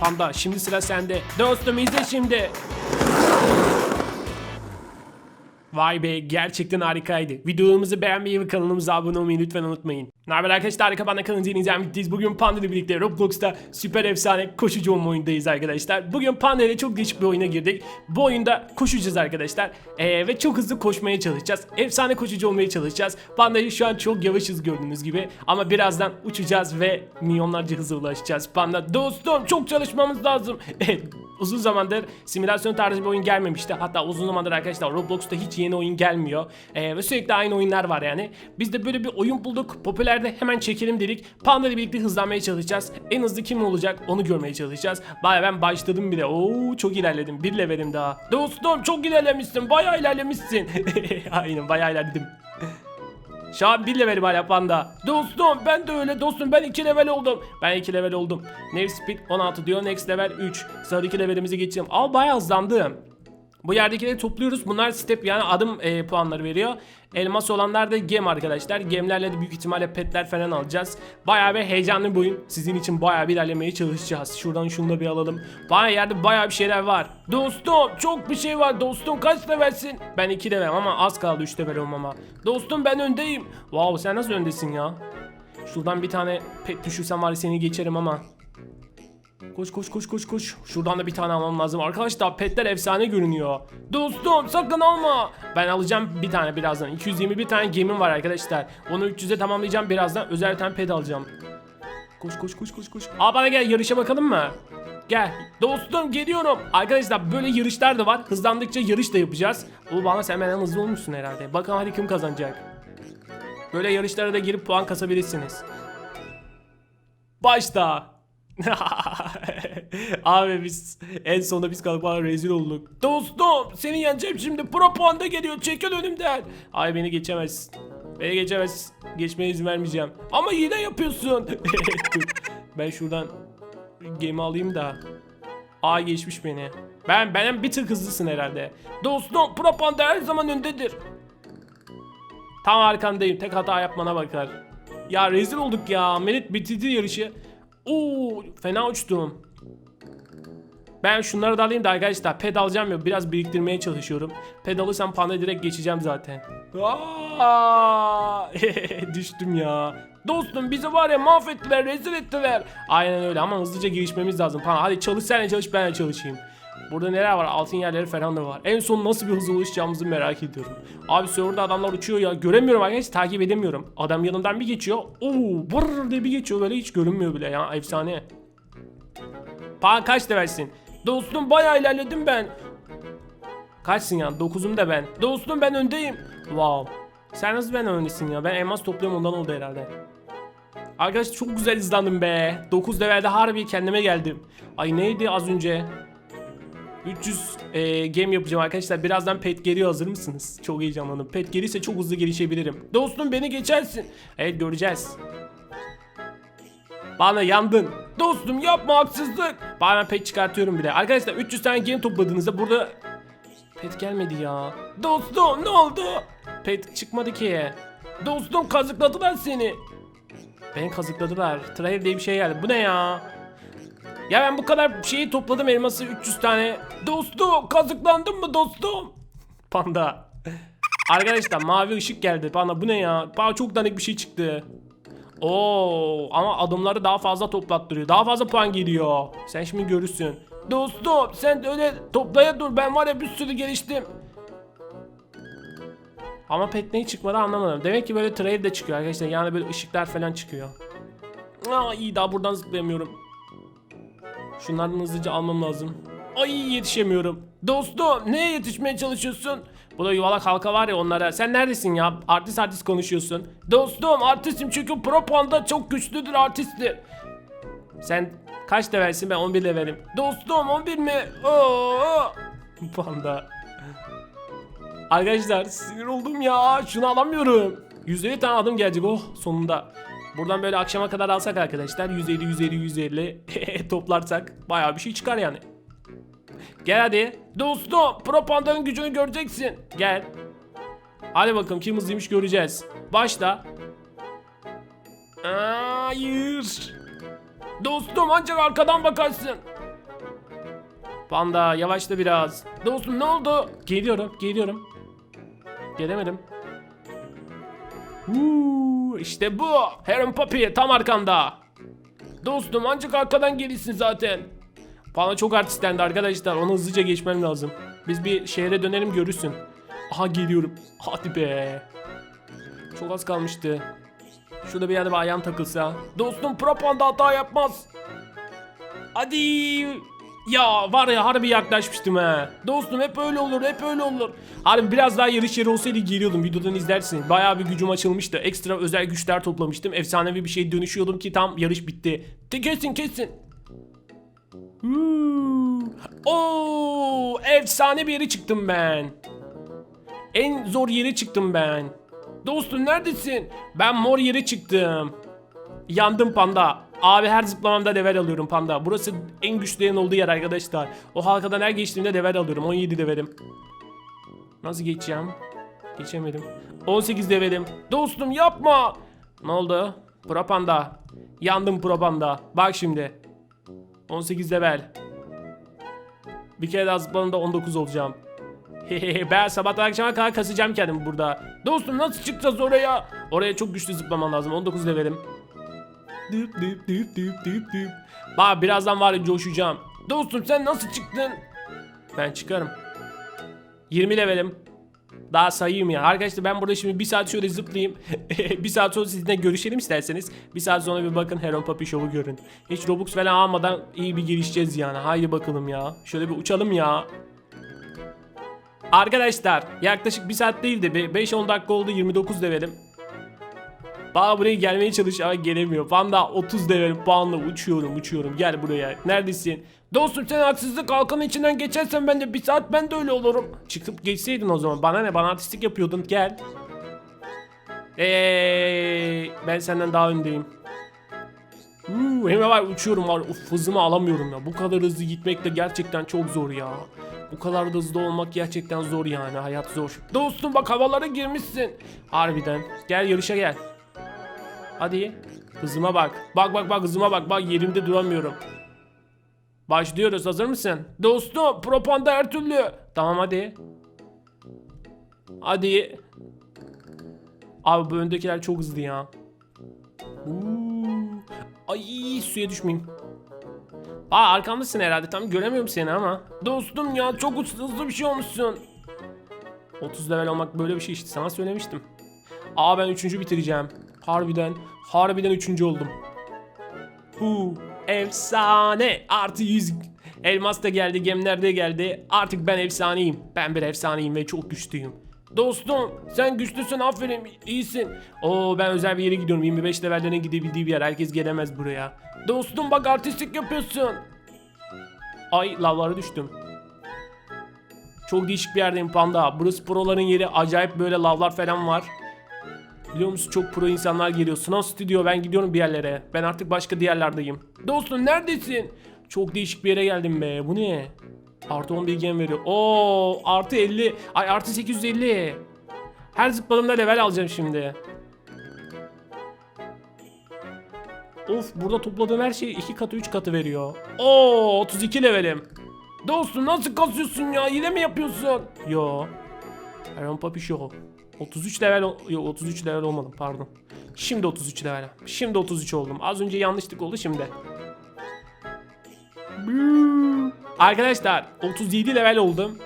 Panda şimdi sıra sende. Dostum izle şimdi. Vay be gerçekten harikaydı. Videomuzu beğenmeyi ve kanalımıza abone olmayı lütfen unutmayın. Haber arkadaşlar harika bana kanalınızı yeni izleyen birlikteyiz. Bugün Panda ile birlikte Roblox'ta süper efsane koşucu oyundayız arkadaşlar. Bugün Panda ile çok değişik bir oyuna girdik. Bu oyunda koşacağız arkadaşlar. Ee, ve çok hızlı koşmaya çalışacağız. Efsane koşucu olmaya çalışacağız. Panda'yı şu an çok yavaşız gördüğünüz gibi. Ama birazdan uçacağız ve milyonlarca hıza ulaşacağız. Panda dostum çok çalışmamız lazım. Evet uzun zamandır simülasyon tarzı bir oyun gelmemişti. Hatta uzun zamandır arkadaşlar Roblox'ta hiç yeni oyun gelmiyor. Ee, ve sürekli aynı oyunlar var yani. Biz de böyle bir oyun bulduk. Popülerde hemen çekelim dedik. Panda ile birlikte hızlanmaya çalışacağız. En hızlı kim olacak onu görmeye çalışacağız. Baya ben başladım bile. Oo çok ilerledim. Bir levelim daha. Dostum çok ilerlemişsin. Baya ilerlemişsin. Aynen baya ilerledim. Şu an bir level hala panda. Dostum ben de öyle dostum ben 2 level oldum. Ben 2 level oldum. Next speed 16 diyor next level 3. Sıradaki levelimize geçeceğim. Aa bayağı hızlandım. Bu yerdekileri topluyoruz. Bunlar step yani adım e, puanları veriyor. Elmas olanlar da gem arkadaşlar. Gemlerle de büyük ihtimalle petler falan alacağız. Bayağı bir heyecanlı bir oyun. Sizin için bayağı bir ilerlemeye çalışacağız. Şuradan şunu da bir alalım. Bayağı yerde bayağı bir şeyler var. Dostum çok bir şey var. Dostum kaç levelsin? Ben 2 level ama az kaldı 3 level olmama. Dostum ben öndeyim. Wow sen nasıl öndesin ya? Şuradan bir tane pet düşürsem var seni geçerim ama. Koş koş koş koş koş. Şuradan da bir tane almam lazım. Arkadaşlar petler efsane görünüyor. Dostum sakın alma. Ben alacağım bir tane birazdan. 221 tane gemim var arkadaşlar. Onu 300'e tamamlayacağım birazdan. Özel tane pet alacağım. Koş koş koş koş koş. Aa bana gel yarışa bakalım mı? Gel. Dostum geliyorum. Arkadaşlar böyle yarışlar da var. Hızlandıkça yarış da yapacağız. O bana sen benden hızlı olmuşsun herhalde. Bakalım hadi kim kazanacak. Böyle yarışlara da girip puan kasabilirsiniz. Başta. Abi biz en sonunda biz kalıp bana rezil olduk. Dostum seni yeneceğim şimdi. Pro puanda geliyor. Çekil önümden. Ay beni geçemez. Beni geçemez. Geçmeye izin vermeyeceğim. Ama yine yapıyorsun. Ben şuradan gemi alayım da. Ay geçmiş beni. Ben benim bir tık hızlısın herhalde. Dostum Pro Panda her zaman öndedir. Tam arkandayım. Tek hata yapmana bakar. Ya rezil olduk ya. Merit bitirdi yarışı. Oo, fena uçtum. Ben şunları da alayım da arkadaşlar ped alacağım ya biraz biriktirmeye çalışıyorum. Ped alırsam panda direkt geçeceğim zaten. Aa! Düştüm ya. Dostum bizi var ya mahvettiler, rezil ettiler. Aynen öyle ama hızlıca girişmemiz lazım. Panda hadi çalış sen çalış ben de çalışayım. Burada neler var? Altın yerleri falan da var. En son nasıl bir hızla ulaşacağımızı merak ediyorum. Abi serverda adamlar uçuyor ya. Göremiyorum arkadaşlar takip edemiyorum. Adam yanından bir geçiyor. Oo, brrr diye bir geçiyor böyle hiç görünmüyor bile ya. Efsane. Pan kaç levelsin? Dostum bayağı ilerledim ben. Kaçsın ya? Dokuzum da ben. Dostum ben öndeyim. Wow. Sen nasıl ben öndesin ya? Ben elmas topluyorum ondan oldu herhalde. Arkadaşlar çok güzel izlendim be. 9 levelde harbi kendime geldim. Ay neydi az önce? 300 e, game yapacağım arkadaşlar. Birazdan pet geliyor hazır mısınız? Çok heyecanlandım. Pet gelirse çok hızlı gelişebilirim. Dostum beni geçersin. Evet göreceğiz. Bana yandın. Dostum yapma haksızlık. Bana pet çıkartıyorum bile. Arkadaşlar 300 tane game topladığınızda burada pet gelmedi ya. Dostum ne oldu? Pet çıkmadı ki. Dostum kazıkladılar seni. Beni kazıkladılar. Trail diye bir şey geldi. Bu ne ya? Ya ben bu kadar şeyi topladım elması 300 tane. Dostum kazıklandın mı dostum? Panda. Arkadaşlar mavi ışık geldi. Panda bu ne ya? Bana çok danik bir şey çıktı. Oo ama adımları daha fazla toplattırıyor. Daha fazla puan geliyor. Sen şimdi görürsün. Dostum sen öyle toplaya dur. Ben var ya bir sürü geliştim. Ama pet neyi çıkmadı anlamadım. Demek ki böyle trail de çıkıyor arkadaşlar. Yani böyle ışıklar falan çıkıyor. Aa iyi daha buradan zıplayamıyorum. Şunlardan hızlıca almam lazım. Ay yetişemiyorum. Dostum neye yetişmeye çalışıyorsun? Bu da yuvalak halka var ya onlara. Sen neredesin ya? Artist artist konuşuyorsun. Dostum artistim çünkü pro panda çok güçlüdür artisttir. Sen kaç levelsin ben 11 levelim. Dostum 11 mi? Oo! Panda. Arkadaşlar sinir oldum ya. Şunu alamıyorum. 150 tane adım gelecek oh sonunda. Buradan böyle akşama kadar alsak arkadaşlar 150 150 150 toplarsak bayağı bir şey çıkar yani. Gel hadi. Dostum Pro Panda'nın gücünü göreceksin. Gel. Hadi bakalım kim hızlıymış göreceğiz. Başla. Hayır. Dostum ancak arkadan bakarsın. Panda yavaşla biraz. Dostum ne oldu? Geliyorum, geliyorum. Gelemedim. Uuu, işte bu. Heron Papi tam arkanda. Dostum ancak arkadan gelirsin zaten. Bana çok artistlendi arkadaşlar. Onu hızlıca geçmem lazım. Biz bir şehre dönelim görürsün. Aha geliyorum. Hadi be. Çok az kalmıştı. Şurada bir yerde bir ayağım takılsa. Dostum propanda hata yapmaz. Hadi. Ya var ya harbi yaklaşmıştım ha. Dostum hep öyle olur hep öyle olur. Harbi biraz daha yarış yeri olsaydı geliyordum videodan izlersin. Bayağı bir gücüm açılmıştı. Ekstra özel güçler toplamıştım. Efsanevi bir şey dönüşüyordum ki tam yarış bitti. Kesin kesin. Huu. Oo, efsane bir yere çıktım ben. En zor yere çıktım ben. Dostum neredesin? Ben mor yere çıktım. Yandım panda. Abi her zıplamamda level alıyorum panda. Burası en güçlülerin olduğu yer arkadaşlar. O halkadan her geçtiğimde level alıyorum. 17 levelim. Nasıl geçeceğim? Geçemedim. 18 levelim. Dostum yapma. Ne oldu? Pro panda. Yandım pro panda. Bak şimdi. 18 level. Bir kere daha zıpladığımda 19 olacağım. ben sabahtan akşama kadar kasacağım kendimi burada. Dostum nasıl çıkacağız oraya? Oraya çok güçlü zıplaman lazım. 19 levelim. Düp düp düp düp düp düp. Bak birazdan var ya coşacağım. Dostum sen nasıl çıktın? Ben çıkarım. 20 levelim. Daha sayayım ya. Arkadaşlar ben burada şimdi bir saat şöyle zıplayayım. bir saat sonra sizinle görüşelim isterseniz. Bir saat sonra bir bakın Heron Papi Show'u görün. Hiç Robux falan almadan iyi bir gelişeceğiz yani. Haydi bakalım ya. Şöyle bir uçalım ya. Arkadaşlar yaklaşık bir saat değil de 5-10 dakika oldu 29 levelim. Bana buraya gelmeye çalış ama gelemiyor. Panda 30 level puanla uçuyorum uçuyorum. Gel buraya. Neredesin? Dostum sen haksızlık halkanın içinden geçersen ben de bir saat ben de öyle olurum. Çıkıp geçseydin o zaman. Bana ne? Bana artistik yapıyordun. Gel. Eee ben senden daha öndeyim. Uuu hemen var uçuyorum var. Uf hızımı alamıyorum ya. Bu kadar hızlı gitmek de gerçekten çok zor ya. Bu kadar da hızlı olmak gerçekten zor yani. Hayat zor. Dostum bak havalara girmişsin. Harbiden. Gel yarışa gel. Hadi. Hızıma bak. Bak bak bak hızıma bak. Bak yerimde duramıyorum. Başlıyoruz. Hazır mısın? Dostum propanda her türlü. Tamam hadi. Hadi. Abi bu öndekiler çok hızlı ya. Ay suya düşmeyeyim. Aa arkamdasın herhalde tam göremiyorum seni ama. Dostum ya çok hızlı bir şey olmuşsun. 30 level olmak böyle bir şey işte sana söylemiştim. Aa ben 3. bitireceğim. Harbiden, harbiden 3. oldum. Hu, efsane. Artı 100 elmas da geldi, gemler de geldi. Artık ben efsaneyim. Ben bir efsaneyim ve çok güçlüyüm. Dostum sen güçlüsün aferin iyisin. Oo ben özel bir yere gidiyorum 25 levellerin gidebildiği bir yer herkes gelemez buraya. Dostum bak artistlik yapıyorsun. Ay lavlara düştüm. Çok değişik bir yerdeyim panda. Burası proların yeri acayip böyle lavlar falan var. Biliyor musun çok pro insanlar geliyor. Sınav stüdyo ben gidiyorum bir yerlere. Ben artık başka diğerlerdeyim. Dostum neredesin? Çok değişik bir yere geldim be. Bu ne? Artı 10 bilgem veriyor. Oo artı 50. Ay artı 850. Her zıpladığımda level alacağım şimdi. Of burada topladığım her şey 2 katı 3 katı veriyor. Oo 32 levelim. Dostum nasıl kasıyorsun ya? Yine mi yapıyorsun? Yo. Iron Papi Show. 33 level ol- Yo 33 level olmadım pardon. Şimdi 33 level. Şimdi 33 oldum. Az önce yanlışlık oldu şimdi. Arkadaşlar 37 level oldum.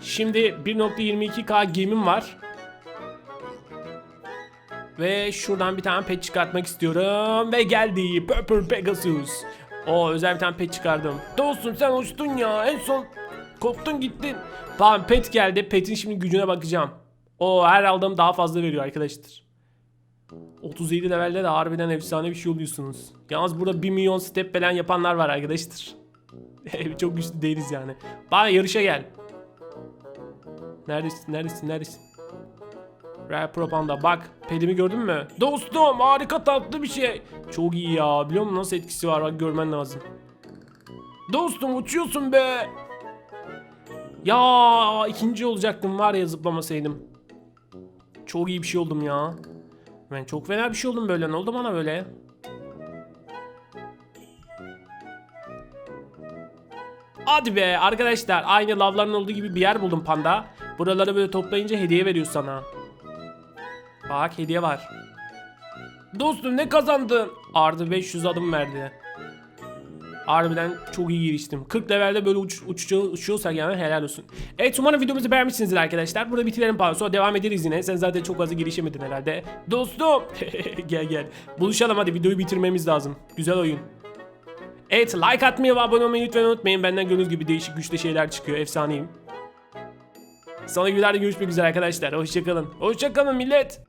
Şimdi 1.22k gemim var. Ve şuradan bir tane pet çıkartmak istiyorum. Ve geldi Purple Pegasus. O özel bir tane pet çıkardım. Dostum sen uçtun ya. En son koptun gittin. Tamam pet geldi. Pet'in şimdi gücüne bakacağım. O her aldığım daha fazla veriyor arkadaşlar. 37 levelde de harbiden efsane bir şey oluyorsunuz. Yalnız burada 1 milyon step falan yapanlar var arkadaşlar. Çok güçlü değiliz yani. Bana yarışa gel. Neredesin? Neredesin? Neredesin? Real Propanda bak pedimi gördün mü? Dostum harika tatlı bir şey. Çok iyi ya biliyor musun nasıl etkisi var bak görmen lazım. Dostum uçuyorsun be. Ya ikinci olacaktım var ya zıplamasaydım. Çok iyi bir şey oldum ya. Ben çok fena bir şey oldum böyle ne oldu bana böyle? Hadi be arkadaşlar aynı lavların olduğu gibi bir yer buldum panda. Buraları böyle toplayınca hediye veriyor sana. Bak hediye var. Dostum ne kazandın? Arda 500 adım verdi. Harbiden çok iyi giriştim. 40 levelde böyle uç, uçuyor, uçuyorsak yani helal olsun. Evet umarım videomuzu beğenmişsinizdir arkadaşlar. Burada bitirelim sonra devam ederiz yine. Sen zaten çok fazla girişemedin herhalde. Dostum. gel gel. Buluşalım hadi videoyu bitirmemiz lazım. Güzel oyun. Evet like atmayı ve abone olmayı lütfen unutmayın. Benden gördüğünüz gibi değişik güçlü şeyler çıkıyor. Efsaneyim. Sonraki videolarda görüşmek üzere arkadaşlar. Hoşçakalın. Hoşçakalın millet.